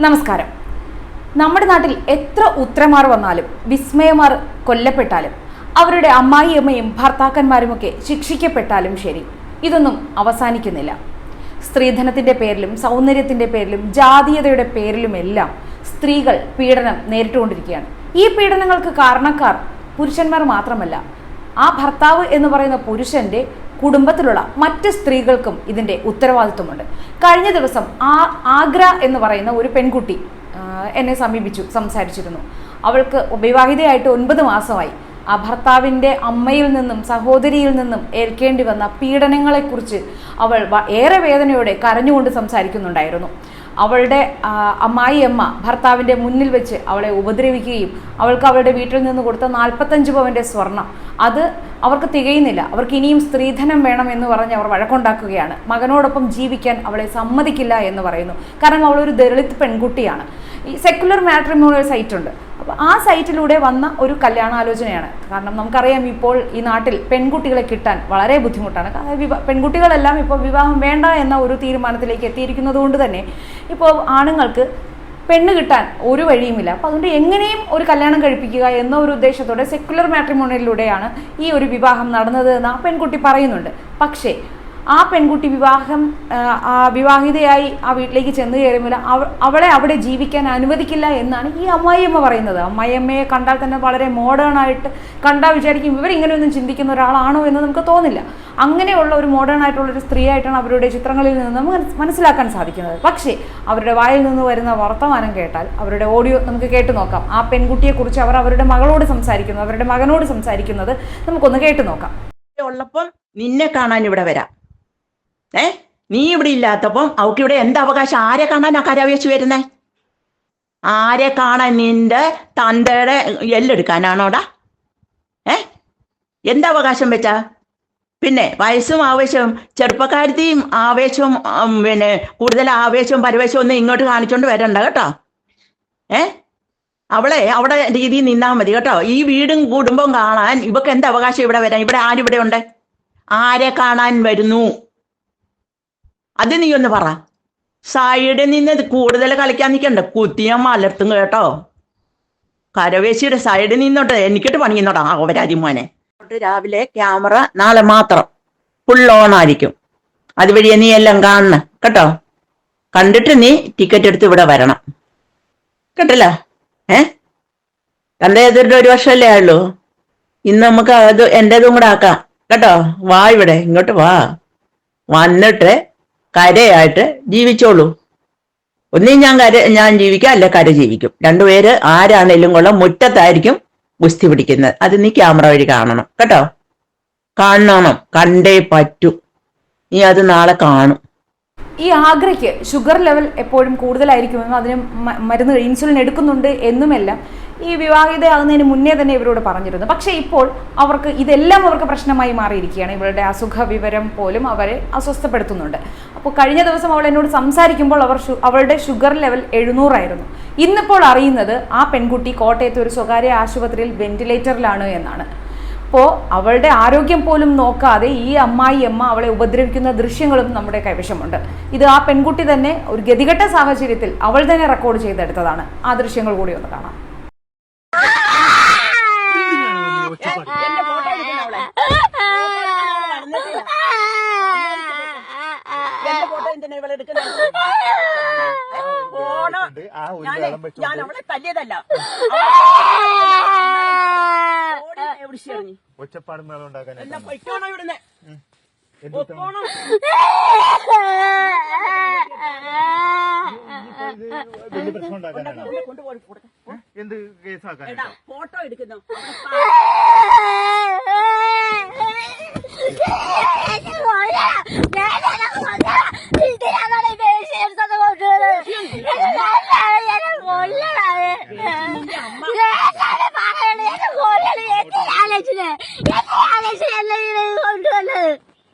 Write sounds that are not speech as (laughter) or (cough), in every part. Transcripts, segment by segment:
നമസ്കാരം. നമ്മുടെ നാട്ടിൽ എത്ര ഉത്രമാർ വന്നാലും വിസ്മയമാർ കൊല്ലപ്പെട്ടാലും അവരുടെ അമ്മായിയമ്മയും ഭർത്താക്കന്മാരുമൊക്കെ ശിക്ഷിക്കപ്പെട്ടാലും ശരി. ഇതൊന്നും അവസാനിക്കുന്നില്ല. സ്ത്രീധനത്തിന്റെ പേരിലും സൗന്ദര്യത്തിന്റെ പേരിലും ജാതീയതയുടെ പേരിലുമെല്ലാം സ്ത്രീകൾ പീഡനം നേരിട്ടുകൊണ്ടിരിക്കുകയാണ്. ഈ പീഡനങ്ങൾക്ക് കാരണക്കാർ പുരുഷന്മാർ മാത്രമല്ല. ആ ഭർത്താവ് എന്ന് പറയുന്ന പുരുഷന്റെ കുടുംബത്തിലുള്ള മറ്റ് സ്ത്രീകൾക്കും ഇതിന്റെ ഉത്തരവാദിത്വമുണ്ട്. കഴിഞ്ഞ ദിവസം ആ ആഗ്ര എന്ന് പറയുന്ന ഒരു പെൺകുട്ടി എന്നെ സമീപിച്ചു സംസാരിച്ചിരുന്നു. അവൾക്ക് വിവാഹിതയായിട്ട് ഒൻപത് മാസമായി. ആ ഭർത്താവിന്റെ അമ്മയിൽ നിന്നും സഹോദരിയിൽ നിന്നും ഏൽക്കേണ്ടി വന്ന പീഡനങ്ങളെക്കുറിച്ച് അവൾ ഏറെ വേദനയോടെ കരഞ്ഞുകൊണ്ട് സംസാരിക്കുന്നുണ്ടായിരുന്നു. അവളുടെ അമ്മായിയമ്മ ഭർത്താവിന്റെ മുന്നിൽ വെച്ച് അവളെ ഉപദ്രവിക്കുകയും അവൾക്ക് അവളുടെ വീട്ടിൽ നിന്ന് കൊടുത്ത നാൽപ്പത്തഞ്ച് പവന്റെ സ്വർണം. അത് അവർക്ക് തികയുന്നില്ല. അവർക്ക് ഇനിയും സ്ത്രീധനം വേണം എന്ന് പറഞ്ഞ് അവർ വഴക്കുണ്ടാക്കുകയാണ്. മകനോടൊപ്പം ജീവിക്കാൻ അവളെ സമ്മതിക്കില്ല എന്ന് പറയുന്നു. കാരണം അവളൊരു ദളിത് പെൺകുട്ടിയാണ്. ഈ സെക്കുലർ മാട്രിമോണിയൽ സൈറ്റ് ഉണ്ട്. അപ്പോൾ ആ സൈറ്റിലൂടെ വന്ന ഒരു കല്യാണാലോചനയാണ്. കാരണം നമുക്കറിയാം ഇപ്പോൾ ഈ നാട്ടിൽ പെൺകുട്ടികളെ കിട്ടാൻ വളരെ ബുദ്ധിമുട്ടാണ്. പെൺകുട്ടികളെല്ലാം ഇപ്പോൾ വിവാഹം വേണ്ട എന്ന ഒരു തീരുമാനത്തിലേക്ക് എത്തിയിരിക്കുന്നത് കൊണ്ട് തന്നെ ഇപ്പോൾ ആണുങ്ങൾക്ക് പെണ്ണ് കിട്ടാൻ ഒരു വഴിയുമില്ല. അപ്പോൾ അതുകൊണ്ട് എങ്ങനെയും ഒരു കല്യാണം കഴിപ്പിക്കുക എന്ന ഒരു ഉദ്ദേശത്തോടെ സെക്കുലർ മാട്രിമോണിയലിലൂടെയാണ് ഈ ഒരു വിവാഹം നടന്നത് എന്ന് ആ പെൺകുട്ടി പറയുന്നുണ്ട്. പക്ഷേ ആ പെൺകുട്ടി വിവാഹം വിവാഹിതയായി ആ വീട്ടിലേക്ക് ചെന്ന് കയറുമ്പോൾ അവ- അവളെ അവിടെ ജീവിക്കാൻ അനുവദിക്കില്ല എന്നാണ് ഈ അമ്മായിയമ്മ പറയുന്നത്. അമ്മായിയമ്മയെ കണ്ടാൽ തന്നെ വളരെ മോഡേൺ ആയിട്ട് കണ്ടാൽ വിചാരിക്കും ഇവർ ഇങ്ങനെയൊന്നും ചിന്തിക്കുന്ന ഒരാളാണോ എന്ന് നമുക്ക് തോന്നില്ല. അങ്ങനെയുള്ള ഒരു മോഡേൺ ആയിട്ടുള്ള ഒരു സ്ത്രീയായിട്ടാണ് അവരുടെ ചിത്രങ്ങളിൽ നിന്ന് മനസ്സിലാക്കാൻ സാധിക്കുന്നത്. പക്ഷേ അവരുടെ വായിൽ നിന്ന് വരുന്ന വർത്തമാനം കേട്ടാൽ അവരുടെ ഓഡിയോ നമുക്ക് കേട്ടു നോക്കാം. ആ പെൺകുട്ടിയെക്കുറിച്ച് അവർ അവരുടെ മകളോട് സംസാരിക്കുന്നു അവരുടെ മകനോട് സംസാരിക്കുന്നത് നമുക്കൊന്ന് കേട്ടു നോക്കാം. ഉള്ളപ്പം നിന്നെ കാണാൻ ഇവിടെ വരാം. ഏ? നീ ഇവിടെ ഇല്ലാത്തപ്പം അവക്ക് ഇവിടെ എന്ത് അവകാശം? ആരെ കാണാൻ ആ കരവേശ് വരുന്നേ? ആരെ കാണാൻ നിന്റെ തന്തയുടെ എല്ലെടുക്കാനാണോടാ ഏ? എന്ത് അവകാശം വെച്ചാ? പിന്നെ വയസ്സും ആവേശവും ചെറുപ്പക്കാരത്തെയും ആവേശവും പിന്നെ കൂടുതൽ ആവേശവും പരവേശവും ഒന്നും ഇങ്ങോട്ട് കാണിച്ചോണ്ട് വരണ്ട കേട്ടോ. ഏ? അവളെ അവിടെ രീതിയിൽ നിന്നാ മതി കേട്ടോ. ഈ വീടും കുടുംബവും കാണാൻ ഇവക്ക് എന്ത് അവകാശം ഇവിടെ വരാൻ? ഇവിടെ ആരിവിടെ ഉണ്ട്? ആരെ കാണാൻ വരുന്നു? അത് നീ ഒന്ന് പറ. സായിയുടെ നിന്ന് കൂടുതൽ കളിക്കാൻ നിൽക്കണ്ട കുത്തിയാൻ മലർത്തും കേട്ടോ. കരവേശിയുടെ സൈഡിൽ നിന്നോട്ട്. എനിക്കിട്ട് പണിയുന്നോടാ അവരാതി മോനെ. രാവിലെ ക്യാമറ നാളെ മാത്രം. ഫുൾ ഓൺ ആയിരിക്കും. അതുവഴി നീ എല്ലാം കാണണം. കേട്ടോ? കണ്ടിട്ട് നീ ടിക്കറ്റ് എടുത്ത് ഇവിടെ വരണം. കേട്ടില്ല? ഏ? കണ്ട എതിരുടെ ഒരു വർഷമല്ലേ ആയുള്ളൂ? ഇന്ന് നമുക്ക് അത് എന്റേതും കൂടെ ആക്കാം. കേട്ടോ? വാ ഇവിടെ. ഇങ്ങോട്ട് വാ. വന്നിട്ട് കരയായിട്ട് ജീവിച്ചോളൂ. ഒന്നീ ഞാൻ കര ഞാൻ ജീവിക്കാം അല്ല കര ജീവിക്കും. രണ്ടുപേര് ആരാണേലും കൊള്ളാം മുറ്റത്തായിരിക്കും ഗുസ്തി പിടിക്കുന്നത്. അത് നീ ക്യാമറ വഴി കാണണം. കേട്ടോ? കാണണം. കണ്ടേ പറ്റൂ. നീ അത് നാളെ കാണും. ഈ ആഗ്രയ്ക്ക് ഷുഗർ ലെവൽ എപ്പോഴും കൂടുതലായിരിക്കുമെന്നും അതിന് മരുന്ന് ഇൻസുലിൻ എടുക്കുന്നുണ്ട് എന്നുമെല്ലാം ഈ വിവാഹിതയാകുന്നതിന് മുന്നേ തന്നെ ഇവരോട് പറഞ്ഞിരുന്നു. പക്ഷേ ഇപ്പോൾ അവർക്ക് ഇതെല്ലാം അവർക്ക് പ്രശ്നമായി മാറിയിരിക്കുകയാണ്. ഇവരുടെ അസുഖ വിവരം പോലും അവരെ അസ്വസ്ഥപ്പെടുത്തുന്നുണ്ട്. അപ്പോൾ കഴിഞ്ഞ ദിവസം അവൾ എന്നോട് സംസാരിക്കുമ്പോൾ അവർ അവളുടെ ഷുഗർ ലെവൽ എഴുന്നൂറായിരുന്നു. ഇന്നിപ്പോൾ അറിയുന്നത് ആ പെൺകുട്ടി കോട്ടയത്തെ ഒരു സ്വകാര്യ ആശുപത്രിയിൽ വെന്റിലേറ്ററിലാണ് എന്നാണ്. അപ്പോൾ അവളുടെ ആരോഗ്യം പോലും നോക്കാതെ ഈ അമ്മായി അമ്മ അവളെ ഉപദ്രവിക്കുന്ന ദൃശ്യങ്ങളും നമ്മുടെ കൈവശമുണ്ട്. ഇത് ആ പെൺകുട്ടി തന്നെ ഒരു ഗതികെട്ട സാഹചര്യത്തിൽ അവൾ തന്നെ റെക്കോർഡ് ചെയ്തെടുത്തതാണ്. ആ ദൃശ്യങ്ങൾ കൂടി ഒന്ന് കാണാം എന്റെ ഫോട്ടോ എടുക്കുന്ന അവളെ എന്റെ ഫോട്ടോ എന്തിനാ ഇവളെ എടുക്കുന്നത് ഫോണ് ഞാൻ അവളെ തല്ലിയതല്ല. (laughs) ഒച്ചപ്പാടും മേളം ഉണ്ടാക്കാനായിട്ട് എല്ലാം പൊയ്ക്കോണോ ഇവിടുന്ന്? എന്ത്. ഞാൻ ഞാൻ കേസാക്കാനാ ഫോട്ടോ എടുക്കുന്നു. കൊണ്ടുവന്നത്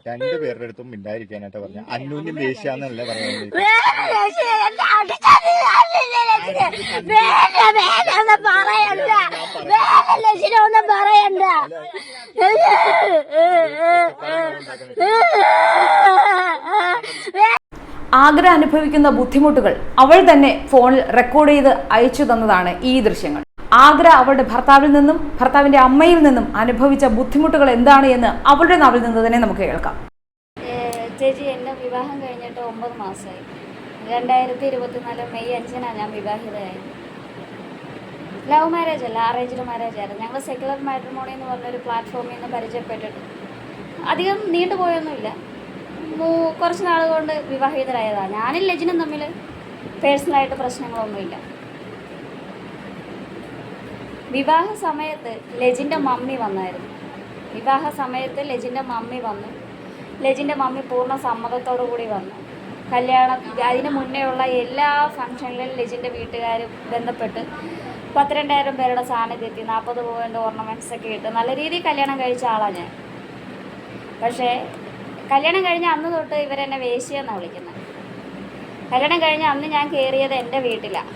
രണ്ടു പേരുടെ അടുത്തും മിണ്ടായിരിക്കാനായിട്ട് പറഞ്ഞ അന്നൂന്യം ദേഷ്യാന്നല്ലേ പറയുന്നത് ഒന്നും പറയണ്ട ആഗ്ര അനുഭവിക്കുന്ന ബുദ്ധിമുട്ടുകൾ അവൾ തന്നെ ഫോണിൽ റെക്കോർഡ് ചെയ്ത് അയച്ചു തന്നതാണ് ഈ ദൃശ്യങ്ങൾ. ആഗ്ര അവളുടെ ഭർത്താവിൽ നിന്നും ഭർത്താവിന്റെ അമ്മയിൽ നിന്നും അനുഭവിച്ച ബുദ്ധിമുട്ടുകൾ എന്താണ് എന്ന് അവളുടെ നാവിൽ നിന്ന് തന്നെ നമുക്ക് കേൾക്കാം. ചേച്ചി എന്റെ വിവാഹം കഴിഞ്ഞിട്ട് ഒമ്പത് മാസമായി. രണ്ടായിരത്തി ഇരുപത്തിനാല് മെയ് അഞ്ചിനാണ് ഞാൻ വിവാഹിതയായത്. ലവ് മാരേജ് അല്ല അറേഞ്ച്ഡ് മാരേജ് ആയിരുന്നു. ഞങ്ങൾ സെക്യുലർ മാട്രിമോണി എന്ന് പറഞ്ഞൊരു പ്ലാറ്റ്ഫോമിൽ നിന്ന് പരിചയപ്പെട്ടിട്ട് അധികം നീണ്ടുപോയൊന്നുമില്ല. കുറച്ച് നാൾ കൊണ്ട് വിവാഹിതരായതാണ് ഞാനും ലജിനും തമ്മിൽ പേഴ്സണലായിട്ട് പ്രശ്നങ്ങളൊന്നുമില്ല. വിവാഹ സമയത്ത് ലജിന്റെ മമ്മി വന്നായിരുന്നു. വിവാഹ സമയത്ത് ലജിന്റെ മമ്മി വന്നു. ലജിന്റെ മമ്മി പൂർണ സമ്മതത്തോടു കൂടി വന്നു. കല്യാണം അതിന് മുന്നേ ഉള്ള എല്ലാ ഫംഗ്ഷനിലും ലജിന്റെ വീട്ടുകാർ ബന്ധപ്പെട്ട് പത്തിരണ്ടായിരം പേരുടെ സാന്നിധ്യത്തിൽ നാൽപ്പത് പോയിന്റ് ഓർണമെന്റ്സ് ഒക്കെ ഇട്ട് നല്ല രീതിയിൽ കല്യാണം കഴിച്ച ആളാണ് ഞാൻ. പക്ഷേ കല്യാണം കഴിഞ്ഞ അന്ന് തൊട്ട് ഇവരെന്നെ വേശിയെന്നാണ് വിളിക്കുന്നത് കല്യാണം കഴിഞ്ഞ അന്ന് ഞാൻ കയറിയത് എന്റെ വീട്ടിലാണ്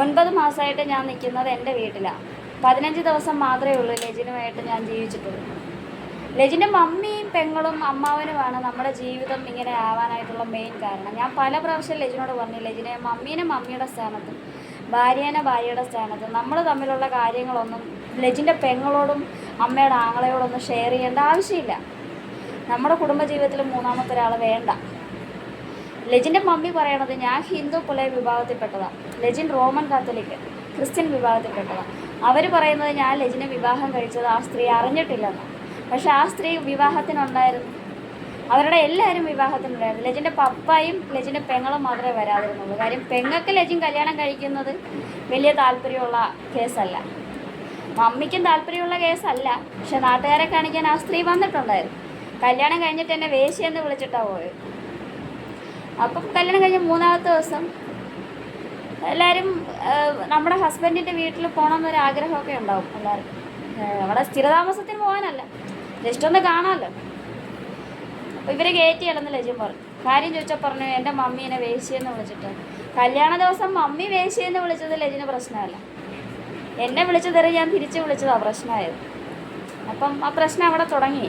ഒൻപത് മാസമായിട്ട് ഞാൻ നിൽക്കുന്നത് എന്റെ വീട്ടിലാണ് പതിനഞ്ച് ദിവസം മാത്രമേ ഉള്ളൂ ലജിനുമായിട്ട് ഞാൻ ജീവിച്ചിട്ടുള്ളൂ. ലജിന്റെ മമ്മിയും പെങ്ങളും അമ്മാവനുമാണ് നമ്മുടെ ജീവിതം ഇങ്ങനെ ആവാനായിട്ടുള്ള മെയിൻ കാരണം. ഞാൻ പല പ്രാവശ്യം ലജിനോട് പറഞ്ഞു ലജിനെ മമ്മീനെ മമ്മിയുടെ സ്ഥാനത്ത് ഭാര്യേനെ ഭാര്യയുടെ സ്ഥാനത്ത് നമ്മൾ തമ്മിലുള്ള കാര്യങ്ങളൊന്നും ലജിന്റെ പെങ്ങളോടും അമ്മയുടെ ആങ്ങളയോടൊന്നും ഷെയർ ചെയ്യേണ്ട ആവശ്യമില്ല. നമ്മുടെ കുടുംബജീവിതത്തിൽ മൂന്നാമത്തെ ഒരാൾ വേണ്ട. ലജിന്റെ മമ്മി പറയണത് ഞാൻ ഹിന്ദു പുലയ വിഭാഗത്തിൽപ്പെട്ടതാണ് ലജിൻ റോമൻ കാത്തലിക് ക്രിസ്ത്യൻ വിഭാഗത്തിൽപ്പെട്ടതാണ് അവർ പറയുന്നത് ഞാൻ ലജിനെ വിവാഹം കഴിച്ചത് ആ സ്ത്രീ അറിഞ്ഞിട്ടില്ലെന്ന്. പക്ഷെ ആ സ്ത്രീ വിവാഹത്തിനുണ്ടായിരുന്നു. അവരുടെ എല്ലാവരും വിവാഹത്തിനുണ്ടായിരുന്നു. ലജിന്റെ പപ്പായും ലജിന്റെ പെങ്ങളും മാത്രമേ വരാതിരുന്നുള്ളൂ. കാര്യം പെങ്ങൾക്ക് ലജിൻ കല്യാണം കഴിക്കുന്നത് വലിയ താല്പര്യമുള്ള കേസല്ല. മമ്മിക്കും താല്പര്യമുള്ള കേസല്ല. പക്ഷെ നാട്ടുകാരെ കാണിക്കാൻ ആ സ്ത്രീ വന്നിട്ടുണ്ടായിരുന്നു. കല്യാണം കഴിഞ്ഞിട്ട് എന്നെ വേശിയെന്ന് വിളിച്ചിട്ടാണ് പോയത് അപ്പം കല്യാണം കഴിഞ്ഞ മൂന്നാമത്തെ ദിവസം എല്ലാവരും നമ്മുടെ ഹസ്ബൻഡിന്റെ വീട്ടിൽ പോകണമെന്നൊരു ആഗ്രഹമൊക്കെ ഉണ്ടാവും എല്ലാവർക്കും അവിടെ സ്ഥിരതാമസത്തിന് പോകാനല്ല ജസ്റ്റ് ഒന്ന് കാണാമല്ലോ. അപ്പോൾ ഇവരെ കയറ്റി ഇടന്ന് ലജ്ജം പറഞ്ഞു. കാര്യം ചോദിച്ചാൽ പറഞ്ഞു എന്റെ മമ്മീനെ വേശിയെന്ന് വിളിച്ചിട്ട്. കല്യാണ ദിവസം മമ്മി വേശിയെന്ന് വിളിച്ചത് ലജിന് പ്രശ്നമല്ല. എന്നെ വിളിച്ചതെറി ഞാൻ തിരിച്ച് വിളിച്ചതാണ് പ്രശ്നമായത്. അപ്പം ആ പ്രശ്നം അവിടെ തുടങ്ങി.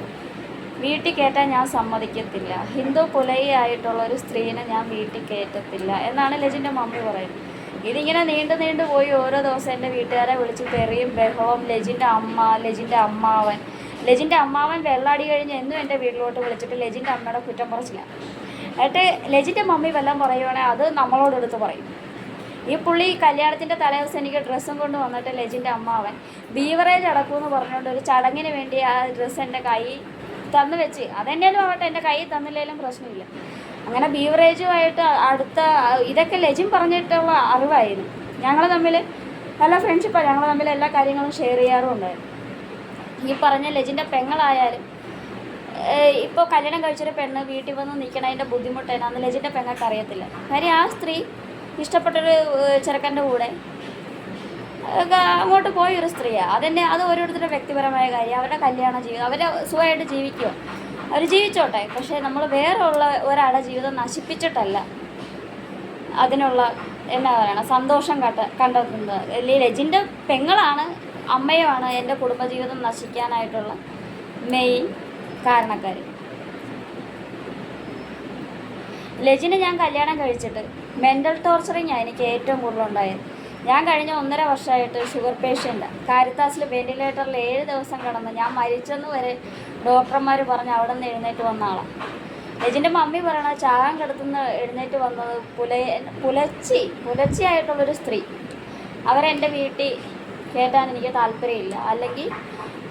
വീട്ടിൽ കയറ്റാൻ ഞാൻ സമ്മതിക്കത്തില്ല. ഹിന്ദു കുലയായിട്ടുള്ള ഒരു സ്ത്രീനെ ഞാൻ വീട്ടിൽ കയറ്റത്തില്ല എന്നാണ് ലജിന്റെ മമ്മി പറയുന്നത്. ഇതിങ്ങനെ നീണ്ടു നീണ്ടു പോയി ഓരോ ദിവസം എന്റെ വീട്ടുകാരെ വിളിച്ച് തെറിയും ബഹളവും ലജിന്റെ അമ്മ ലജിന്റെ അമ്മാവൻ. ലജിന്റെ അമ്മാവൻ വെള്ളാടി കഴിഞ്ഞ് എന്നും എന്റെ വീട്ടിലോട്ട് വിളിച്ചിട്ട് ലജിന്റെ അമ്മയുടെ കുറ്റം പറച്ചില്ല. എന്നിട്ട് ലജിന്റെ മമ്മി വല്ലതും പറയുവാണെങ്കിൽ അത് നമ്മളോട് എടുത്ത് പറയും. ഈ പുള്ളി കല്യാണത്തിന്റെ തലേദിവസം എനിക്ക് ഡ്രസ്സും കൊണ്ട് വന്നിട്ട് ലജിന്റെ അമ്മാവൻ ബീവറേജ് അടക്കുമെന്ന് പറഞ്ഞുകൊണ്ട് ഒരു ചടങ്ങിന് വേണ്ടി ആ ഡ്രസ്സ് എന്റെ കൈ തന്നു വെച്ച് അതെന്നേലും ആവട്ടെ എന്റെ കൈ തന്നില്ലേലും പ്രശ്നമില്ല. അങ്ങനെ ബീവറേജുമായിട്ട് അടുത്ത ഇതൊക്കെ ലജിൻ പറഞ്ഞിട്ടുള്ള അറിവായിരുന്നു. ഞങ്ങൾ തമ്മിൽ നല്ല ഫ്രണ്ട്ഷിപ്പാണ് ഞങ്ങൾ തമ്മിൽ എല്ലാ കാര്യങ്ങളും ഷെയർ ചെയ്യാറും ഉണ്ടായിരുന്നു ഈ പറഞ്ഞ ലജിന്റെ പെങ്ങളായാലും ഇപ്പോൾ കല്യാണം കഴിച്ചൊരു പെണ്ണ് വീട്ടിൽ വന്ന് നിൽക്കണതിന്റെ ബുദ്ധിമുട്ട് എന്നാന്ന് ലജിന്റെ പെങ്ങൾക്ക് അറിയത്തില്ല കാര്യം ആ സ്ത്രീ ഇഷ്ടപ്പെട്ടൊരു ചെറുക്കന്റെ കൂടെ അങ്ങോട്ട് പോയി ഒരു സ്ത്രീയാണ് അതെന്നെ അത് ഓരോരുത്തരുടെ വ്യക്തിപരമായ കാര്യം. അവരുടെ കല്യാണം ജീവിതം. അവരെ സുഖമായിട്ട് ജീവിക്കുക അവർ ജീവിച്ചോട്ടെ. പക്ഷേ നമ്മൾ വേറെ ഉള്ള ഒരാളുടെ ജീവിതം നശിപ്പിച്ചിട്ടല്ല അതിനുള്ള എന്നാ പറയണം സന്തോഷം കണ്ട കണ്ടെത്തുന്നത്. ലജിന്റെ പെങ്ങളാണ് അമ്മയുമാണ് എന്റെ കുടുംബജീവിതം നശിക്കാനായിട്ടുള്ള മെയിൻ കാരണക്കാർ ലജിനെ ഞാൻ കല്യാണം കഴിച്ചിട്ട് മെന്റൽ ടോർച്ചറിങ് എനിക്ക് ഏറ്റവും കൂടുതലുണ്ടായത്. ഞാൻ കഴിഞ്ഞ ഒന്നര വർഷമായിട്ട് ഷുഗർ പേഷ്യന്റ് കാരിത്താസിൽ വെന്റിലേറ്ററിൽ ഏഴ് ദിവസം കിടന്ന് ഞാൻ മരിച്ചെന്ന് വരെ ഡോക്ടർമാർ പറഞ്ഞ് അവിടെ നിന്ന് എഴുന്നേറ്റ് വന്ന ആളാണ് എജിന്റെ മമ്മി പറയണ ചാകാൻ കിടത്തുന്ന എഴുന്നേറ്റ് വന്നത് പുല പുലച്ചി പുലച്ചിയായിട്ടുള്ളൊരു സ്ത്രീ. അവരെന്റെ വീട്ടിൽ കേട്ടാൻ എനിക്ക് താല്പര്യമില്ല. അല്ലെങ്കിൽ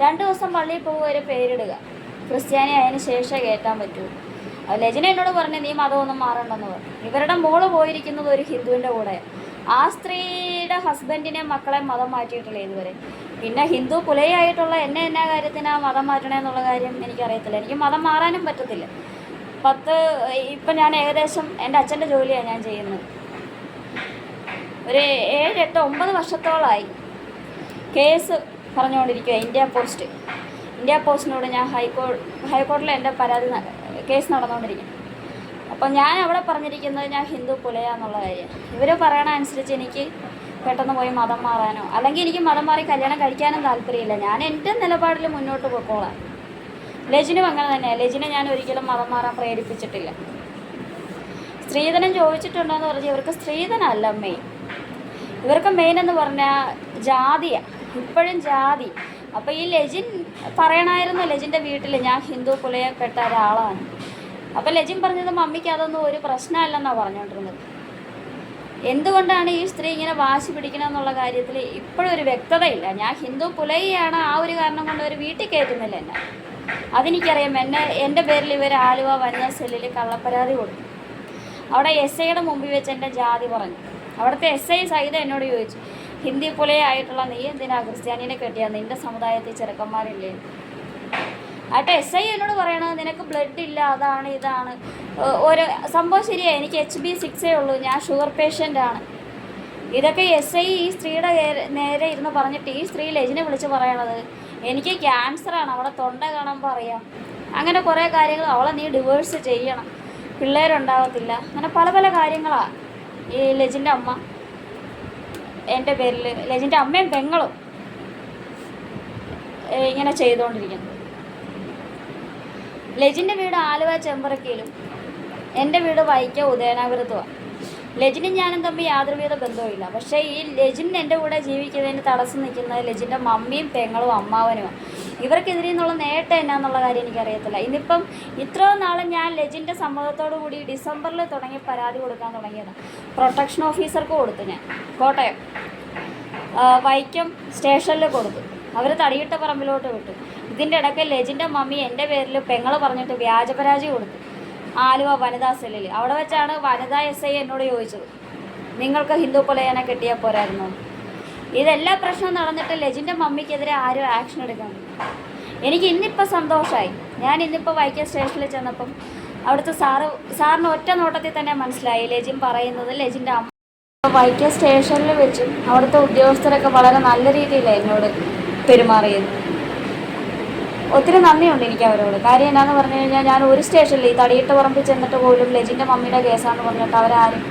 രണ്ട് ദിവസം പള്ളിയിൽ പോകുക ഒരു പേരിടുക. ക്രിസ്ത്യാനി ആയതിനു ശേഷം കയറ്റാൻ പറ്റുള്ളൂ ലജന എന്നോട് പറഞ്ഞു നീ മതമൊന്നും മാറണ്ടെന്ന് പറഞ്ഞു. ഇവരുടെ മോൾ പോയിരിക്കുന്നത് ഒരു ഹിന്ദുവിന്റെ കൂടെ ആ സ്ത്രീയുടെ ഹസ്ബൻഡിനെ മക്കളെ മതം മാറ്റിയിട്ടില്ല ഇതുവരെ പിന്നെ ഹിന്ദു പുലയായിട്ടുള്ള എന്നെ എന്നാ കാര്യത്തിനാ മതം മാറ്റണേ എന്നുള്ള കാര്യം എനിക്കറിയത്തില്ല. എനിക്ക് മതം മാറാനും പറ്റത്തില്ല. പത്ത് ഇപ്പം ഞാൻ ഏകദേശം എന്റെ അച്ഛന്റെ ജോലിയാണ് ഞാൻ ചെയ്യുന്നത്. ഒരു ഏഴ് എട്ട് ഒമ്പത് വർഷത്തോളമായി കേസ് പറഞ്ഞുകൊണ്ടിരിക്കുക ഇന്ത്യ പോസ്റ്റ്. ഇന്ത്യ പോസ്റ്റിനോട് ഞാൻ ഹൈക്കോ ഹൈക്കോടതിയിൽ എന്റെ പരാതി കേസ് നടന്നുകൊണ്ടിരിക്കുന്നു. അപ്പോൾ ഞാൻ അവിടെ പറഞ്ഞിരിക്കുന്നത് ഞാൻ ഹിന്ദു പുലയാന്നുള്ള കാര്യം. ഇവർ പറയണ അനുസരിച്ച് എനിക്ക് പെട്ടെന്ന് പോയി മതം മാറാനോ അല്ലെങ്കിൽ എനിക്ക് മതം മാറി കല്യാണം കഴിക്കാനും താല്പര്യമില്ല. ഞാൻ എന്റെ നിലപാടിൽ മുന്നോട്ട് പോയിക്കോളാം ലജിനും അങ്ങനെ തന്നെ ലജിനെ ഞാൻ ഒരിക്കലും മതം മാറാൻ പ്രേരിപ്പിച്ചിട്ടില്ല. സ്ത്രീധനം ചോദിച്ചിട്ടുണ്ടോ എന്ന് പറഞ്ഞാൽ ഇവർക്ക് സ്ത്രീധനമല്ല മെയിൻ ഇവർക്ക് മെയിൻ എന്ന് പറഞ്ഞാൽ ജാതിയാണ് ഇപ്പോഴും ജാതി. അപ്പോൾ ഈ ലജിൻ പറയണമായിരുന്നു ലജിന്റെ വീട്ടിൽ ഞാൻ ഹിന്ദു കുലയപ്പെട്ട ഒരാളാണ്. അപ്പോൾ ലജിൻ പറഞ്ഞത് മമ്മിക്ക് അതൊന്നും ഒരു പ്രശ്നമല്ലെന്നാണ് പറഞ്ഞുകൊണ്ടിരുന്നത് എന്തുകൊണ്ടാണ് ഈ സ്ത്രീ ഇങ്ങനെ വാശി പിടിക്കണമെന്നുള്ള കാര്യത്തിൽ ഇപ്പോഴും ഒരു വ്യക്തതയില്ല? ഞാൻ ഹിന്ദു പുലയാണ് ആ ഒരു കാരണം കൊണ്ട് ഒരു വീട്ടിൽ കയറ്റുന്നില്ല എന്നെ. അതെനിക്കറിയാം എന്നെ എന്റെ പേരിൽ ഇവർ ആലുവ വനിതാ സെല്ലിൽ കള്ളപ്പരാതി കൊടുത്തു. അവിടെ എസ് ഐയുടെ മുമ്പിൽ വെച്ച് എന്റെ ജാതി പറഞ്ഞു. അവിടുത്തെ എസ് ഐ സഹിതം എന്നോട് ചോദിച്ചു ഹിന്ദി പുലയായിട്ടുള്ള നീ എന്തിനാ ക്രിസ്ത്യാനിനെ കെട്ടിയാ? നിന്റെ സമുദായത്തിൽ ചെറുക്കന്മാരില്ലേ? ആട്ടെ എസ് ഐ എന്നോട് പറയണത് നിനക്ക് ബ്ലഡ് ഇല്ല അതാണ് ഇതാണ്. ഓരോ സംഭവം ശരിയാ എനിക്ക് എച്ച് ബി സിക്സേ ഉള്ളൂ ഞാൻ ഷുഗർ പേഷ്യന്റ് ആണ്. ഇതൊക്കെ എസ് ഐ ഈ സ്ത്രീയുടെ നേരെ ഇരുന്ന് പറഞ്ഞിട്ട് ഈ സ്ത്രീ ലജിനെ വിളിച്ച് പറയണത് എനിക്ക് ക്യാൻസറാണ് അവളെ തൊണ്ട കാണുമ്പോൾ അറിയാം അങ്ങനെ കുറേ കാര്യങ്ങൾ അവളെ നീ ഡിവേഴ്സ് ചെയ്യണം പിള്ളേരുണ്ടാകത്തില്ല അങ്ങനെ പല പല കാര്യങ്ങളാണ് ഈ ലജിന്റെ അമ്മ എന്റെ പേരിൽ ലജിന്റെ അമ്മയും പെങ്ങളും ഇങ്ങനെ ചെയ്തുകൊണ്ടിരിക്കുന്നത് ലെജിന്റെ വീട് ആലുവ ചെമ്പറക്കയിലും. എന്റെ വീട് വൈക്ക ഉദയനാപുരത്തുമാണ് ലജിനും ഞാനും തമ്മിൽ യാതൊരുവിധ ബന്ധവുമില്ല. പക്ഷേ ഈ ലജിൻ എന്റെ കൂടെ ജീവിക്കുന്നതിന് തടസ്സം നിൽക്കുന്നത് ലജിന്റെ മമ്മിയും പെങ്ങളും അമ്മാവനുമാണ് ഇവർക്കെതിരെ നിന്നുള്ള നേട്ടം എന്നാന്നുള്ള കാര്യം എനിക്കറിയത്തില്ല. ഇന്നിപ്പം ഇത്രയും നാളെ ഞാൻ ലജിന്റെ സമ്മതത്തോടു കൂടി ഡിസംബറിൽ തുടങ്ങി പരാതി കൊടുക്കാൻ തുടങ്ങിയത്. പ്രൊട്ടക്ഷൻ ഓഫീസർക്ക് കൊടുത്തു ഞാൻ. കോട്ടയം. വൈക്കം സ്റ്റേഷനിൽ കൊടുത്തു. അവർ തടിയിട്ട പറമ്പിലോട്ട് വിട്ടു. ഇതിന്റെ ഇടയ്ക്ക് ലെജിന്റെ മമ്മി എന്റെ പേരിൽ പെങ്ങൾ പറഞ്ഞിട്ട് വ്യാജ പരാതി കൊടുത്തു. ആലുവ വനിതാ സെല്ലിൽ. അവിടെ വെച്ചാണ് വനിതാ എസ് ഐ എന്നോട് ചോദിച്ചത്. നിങ്ങൾക്ക് ഹിന്ദു കൊലയാനെ കിട്ടിയ പോരായിരുന്നു? ഇതെല്ലാ പ്രശ്നവും നടന്നിട്ട് ലെജിന്റെ മമ്മിക്കെതിരെ ആരും ആക്ഷൻ എടുക്കാൻ എനിക്ക് ഇന്നിപ്പോൾ സന്തോഷമായി ഞാൻ ഇന്നിപ്പോൾ വൈക്കം സ്റ്റേഷനിൽ ചെന്നപ്പം അവിടുത്തെ സാറ് സാറിന് ഒറ്റ നോട്ടത്തിൽ തന്നെ മനസ്സിലായി. ലെജിൻ പറയുന്നത് ലെജിന്റെ അമ്മ വൈക്കം സ്റ്റേഷനിൽ വെച്ചും അവിടുത്തെ ഉദ്യോഗസ്ഥരൊക്കെ വളരെ നല്ല രീതിയിലാണ് എന്നോട് പെരുമാറിയത്. ഒത്തിരി നന്ദിയുണ്ട് എനിക്ക് അവരോട്. കാര്യം എന്നാന്ന് പറഞ്ഞു കഴിഞ്ഞാൽ ഞാൻ ഒരു സ്റ്റേഷനിൽ ഈ തടിയിട്ട് പറമ്പിൽ ചെന്നിട്ട് പോലും ലജിന്റെ മമ്മിയുടെ കേസാണെന്ന് പറഞ്ഞിട്ട് അവരാരും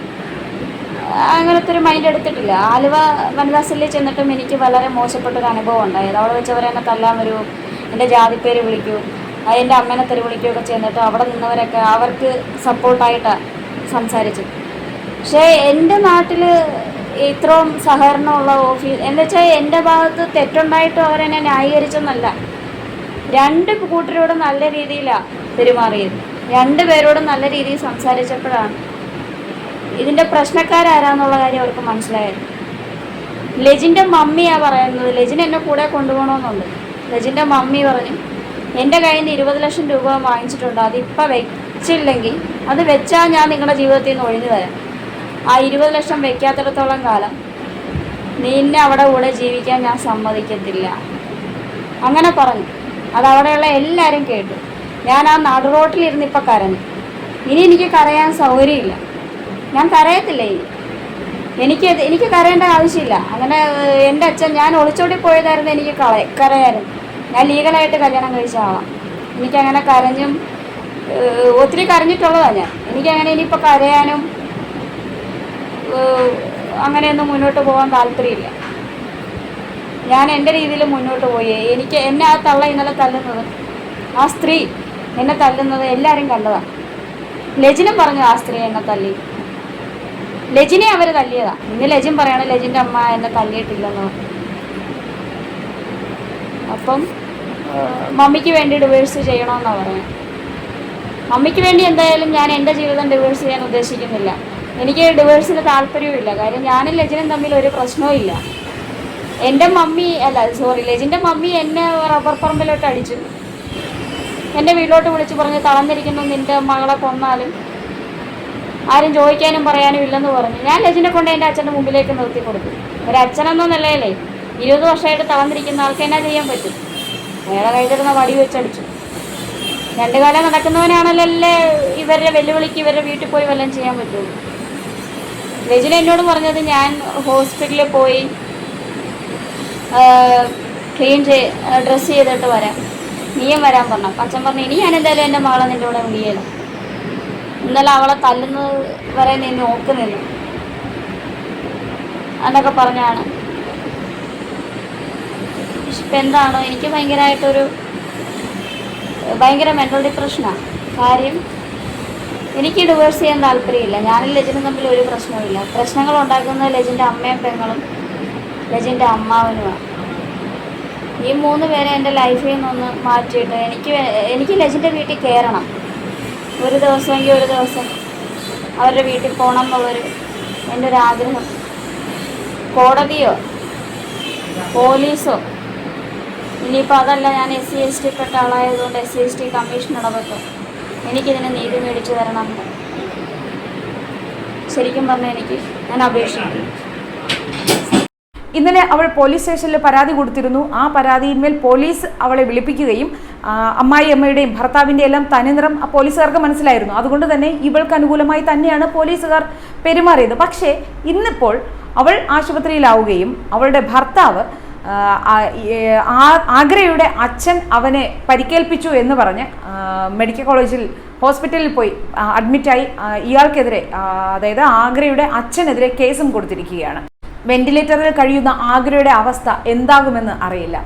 അങ്ങനത്തെ ഒരു മൈൻഡ് എടുത്തിട്ടില്ല. ആലുവ വനിതാ സെല്ലിൽ ചെന്നിട്ടും എനിക്ക് വളരെ മോശപ്പെട്ടൊരു അനുഭവം ഉണ്ടായത്. അവിടെ വെച്ച് അവരെന്നെ തല്ലാൻ വരൂ എന്റെ ജാതിപ്പേര് വിളിക്കൂ എന്റെ അമ്മേനെ തെറി വിളിക്കുകയൊക്കെ ചെന്നിട്ട് അവിടെ നിന്നവരൊക്കെ അവർക്ക് സപ്പോർട്ടായിട്ടാണ് സംസാരിച്ചത്. പക്ഷേ എന്റെ നാട്ടിൽ ഇത്രയും സഹകരണമുള്ള ഓഫീസ് എന്താ വെച്ചാൽ എന്റെ ഭാഗത്ത് തെറ്റുണ്ടായിട്ടും അവരെന്നെ ന്യായീകരിച്ചെന്നല്ല. രണ്ട് കൂട്ടരോടും നല്ല രീതിയിലാണ് പെരുമാറിയത്. രണ്ട് പേരോടും നല്ല രീതിയിൽ സംസാരിച്ചപ്പോഴാണ്. ഇതിന്റെ പ്രശ്നക്കാരാരാന്നുള്ള കാര്യം അവർക്ക് മനസ്സിലായത്. ലജിന്റെ മമ്മിയാ പറയുന്നത്. ലജിൻ എന്നെ കൂടെ കൊണ്ടുപോകണമെന്നുണ്ട്. ലജിന്റെ മമ്മി പറഞ്ഞു എന്റെ കയ്യിൽ നിന്ന് ഇരുപത് ലക്ഷം രൂപ വാങ്ങിച്ചിട്ടുണ്ട്. അതിപ്പോൾ വെച്ചില്ലെങ്കിൽ അത് വെച്ചാൽ ഞാൻ നിങ്ങളുടെ ജീവിതത്തിൽ നിന്ന് ഒഴിഞ്ഞു തരാം ആ ഇരുപത് ലക്ഷം വെക്കാത്തിടത്തോളം കാലം നിന്നെ അവിടെ കൂടെ ജീവിക്കാൻ ഞാൻ സമ്മതിക്കത്തില്ല. അങ്ങനെ പറഞ്ഞു. അത് അവിടെയുള്ള എല്ലാവരും കേട്ടു. ഞാൻ ആ നടുറോട്ടിലിരുന്ന് ഇപ്പം കരഞ്ഞു. ഇനി എനിക്ക് കരയാൻ സൗകര്യമില്ല. ഞാൻ കരയത്തില്ല ഇനി. എനിക്ക് എനിക്ക് കരയേണ്ട ആവശ്യമില്ല. അങ്ങനെ എന്റെ അച്ഛൻ ഞാൻ ഒളിച്ചോടി പോയതായിരുന്നു എനിക്ക് കളയ കരയായിരുന്നു ഞാൻ ലീഗലായിട്ട് കല്യാണം കഴിച്ച ആളാണ് എനിക്കങ്ങനെ കരഞ്ഞും ഒത്തിരി കരഞ്ഞിട്ടുള്ളതാണ് ഞാൻ. എനിക്കങ്ങനെ ഇനിയിപ്പോൾ കരയാനും അങ്ങനെയൊന്നും മുന്നോട്ട് പോകാൻ താല്പര്യമില്ല. ഞാൻ എന്റെ രീതിയിൽ മുന്നോട്ട് പോയി. എനിക്ക് എന്നെ ആ തള്ള ഇന്നലെ തല്ലുന്നത് ആ സ്ത്രീ എന്നെ തല്ലുന്നത് എല്ലാവരും കണ്ടതാണ് ലജിനും പറഞ്ഞു ആ സ്ത്രീ എന്നെ തല്ലി. ലജിനെ അവർ തല്ലിയതാ. ഇന്ന് ലജിൻ പറയണ ലജിന്റെ അമ്മ എന്നെ തല്ലിയിട്ടില്ലെന്ന്. അപ്പം മമ്മിക്ക് വേണ്ടി ഡിവേഴ്സ് ചെയ്യണമെന്നാണ് പറയുന്നത് മമ്മിക്ക് വേണ്ടി എന്തായാലും ഞാൻ എന്റെ ജീവിതം ഡിവേഴ്സ് ചെയ്യാൻ ഉദ്ദേശിക്കുന്നില്ല. എനിക്ക് ഡിവേഴ്സിന് താല്പര്യവുമില്ല. കാര്യം ഞാനും ലജിനും തമ്മിൽ ഒരു പ്രശ്നവും ഇല്ല എന്റെ മമ്മി അല്ല സോറി ലെജിന്റെ മമ്മി എന്നെ റബ്ബർ പറമ്പിലോട്ട് അടിച്ചു. എന്റെ വീട്ടിലോട്ട് വിളിച്ച് പറഞ്ഞ് തളർന്നിരിക്കുന്നു നിന്റെ മകളെ കൊന്നാലും. ആരും ചോദിക്കാനും പറയാനും ഇല്ലെന്ന് പറഞ്ഞു. ഞാൻ ലജിനെ കൊണ്ട് എന്റെ അച്ഛന്റെ മുമ്പിലേക്ക് നിർത്തി കൊടുത്തു. ഒരു അച്ഛനെന്ന നിലയിലേ ഇരുപത് വർഷമായിട്ട് തളർന്നിരിക്കുന്ന ആൾക്ക് എന്നാ ചെയ്യാൻ പറ്റും? അയാളെ കൈതരുന്ന വടി വെച്ചടിച്ചു. രണ്ടു കാലം നടക്കുന്നവനാണല്ലേ ഇവരുടെ വെല്ലുവിളിക്ക് ഇവരുടെ വീട്ടിൽ പോയി വല്ലതും ചെയ്യാൻ പറ്റുള്ളൂ? ലജിന എന്നോട് പറഞ്ഞത് ഞാൻ ഹോസ്പിറ്റലിൽ പോയി ക്ലീൻ ചെയ് ഡ്രസ്സ് ചെയ്തിട്ട് വരാം. നീയും വരാൻ പറഞ്ഞു. അപ്പം അച്ഛൻ പറഞ്ഞു ഇനി ഞാൻ എന്തായാലും എന്റെ മകളെ നിന്റെ കൂടെ വിളിയല്ലോ ഇന്നലെ അവളെ തല്ലുന്നത് വരെ നീ നോക്കുന്നില്ല. എന്നൊക്കെ പറഞ്ഞാണ്. ഇപ്പം എന്താണോ എനിക്ക് ഭയങ്കരമായിട്ടൊരു ഭയങ്കര മെന്റൽ ഡിപ്രഷനാണ് കാര്യം എനിക്ക് ഡിവേഴ്സ് ചെയ്യാൻ താല്പര്യമില്ല. ഞാനും ലജിനും തമ്മിൽ ഒരു പ്രശ്നവുമില്ല. പ്രശ്നങ്ങൾ ഉണ്ടാക്കുന്നത് ലജിന്റെ അമ്മയും പെങ്ങളും ലജിന്റെ അമ്മാവനുമാണ് ഈ മൂന്ന് പേരെ എന്റെ ലൈഫിൽ നിന്നൊന്ന് മാറ്റിയിട്ട് എനിക്ക് എനിക്ക് ലജിന്റെ വീട്ടിൽ കയറണം. ഒരു ദിവസമെങ്കിൽ ഒരു ദിവസം അവരുടെ വീട്ടിൽ പോകണം എന്നുള്ളൊരു എന്റെ ഒരു ആഗ്രഹം. കോടതിയോ? പോലീസോ? ഇനിയിപ്പോൾ അതല്ല ഞാൻ എസ് സി എസ് ടി പെട്ട ആളായതുകൊണ്ട് S C S T commission ഇടപെട്ടു. എനിക്കിതിന് നീതി മേടിച്ചു തരണം ശരിക്കും പറഞ്ഞാൽ എനിക്ക് ഞാൻ അപേക്ഷിക്കുന്നു. ഇന്നലെ അവൾ പോലീസ് സ്റ്റേഷനിൽ പരാതി കൊടുത്തിരുന്നു. ആ പരാതിയിന്മേൽ പോലീസ് അവളെ വിളിപ്പിക്കുകയും അമ്മായി അമ്മയുടെയും ഭർത്താവിന്റെ എല്ലാം തനിനിറം പോലീസുകാർക്ക് മനസ്സിലായിരുന്നു. അതുകൊണ്ട് തന്നെ ഇവൾക്ക് അനുകൂലമായി തന്നെയാണ് പോലീസുകാർ പെരുമാറിയത്. പക്ഷേ ഇന്നിപ്പോൾ അവൾ ആശുപത്രിയിലാവുകയും അവളുടെ ഭർത്താവ് ആഗ്രയുടെ അച്ഛൻ അവനെ പരിക്കേൽപ്പിച്ചു എന്ന് പറഞ്ഞ് മെഡിക്കൽ കോളേജിൽ ഹോസ്പിറ്റലിൽ പോയി അഡ്മിറ്റായി ഇയാൾക്കെതിരെ അതായത് ആഗ്രയുടെ അച്ഛനെതിരെ കേസും കൊടുത്തിരിക്കുകയാണ്. വെന്റിലേറ്ററിൽ കഴിയുന്ന ആഗ്രയുടെ അവസ്ഥ എന്താകുമെന്ന് അറിയില്ല